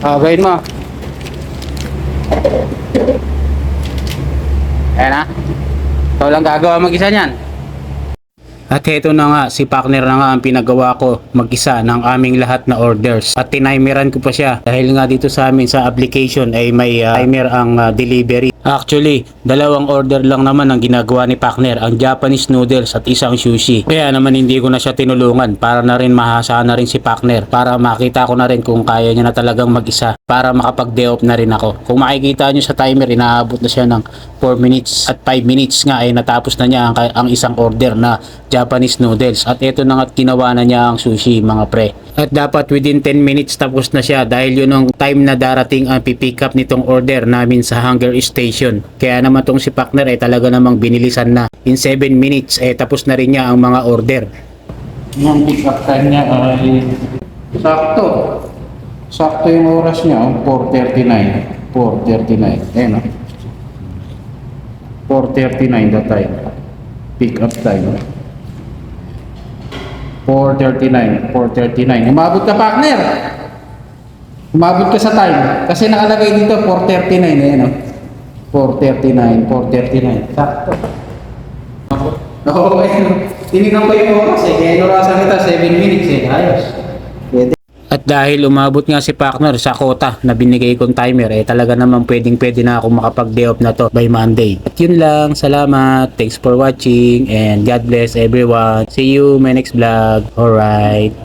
Ah, gawin mo. Ayan na. Ikaw lang gagawa mag-isa niyan. At heto na nga, si partner na nga ang pinagawa ko mag-isa ng aming lahat na orders. At tinimeran ko pa siya dahil nga dito sa amin sa application ay may ah, timer ang ah, delivery. Actually, dalawang order lang naman ang ginagawa ni partner, ang Japanese noodles at isang sushi. Kaya naman hindi ko na siya tinulungan para na rin mahasa na rin si partner para makita ko na rin kung kaya niya na talagang mag-isa para makapag-day off na rin ako. Kung makikita niyo sa timer, inaabot na siya ng 4 minutes at 5 minutes nga ay natapos na niya ang, ang isang order na Japanese noodles. At ito na nga ginawa na niya ang sushi mga pre. At dapat within 10 minutes tapos na siya dahil yun ang time na darating ang pipick up nitong order namin sa Hunger Station. Kaya naman tong si partner ay talaga namang binilisan na. In 7 minutes eh tapos na rin niya ang mga order. Yung pick up time niya ay sakto. Sakto yung oras niya, oh, 4.39. 4.39. Ayan o. 4.39 the time. Pick up time. 4.39. 4.39. Umabot ka, partner! Umabot ka sa time. Kasi nakalagay dito 4.39. Ayan o. 4.39. 4.39. Sakto. Oo, eh. Tinignan ko yung oras eh. Kaya inurasan kita 7 minutes eh. Ayos. Pwede. At dahil umabot nga si partner sa quota na binigay kong timer, eh talaga naman pwedeng pwede na ako makapag-day off na to by Monday. At yun lang, salamat, thanks for watching, and God bless everyone. See you my next vlog. Alright.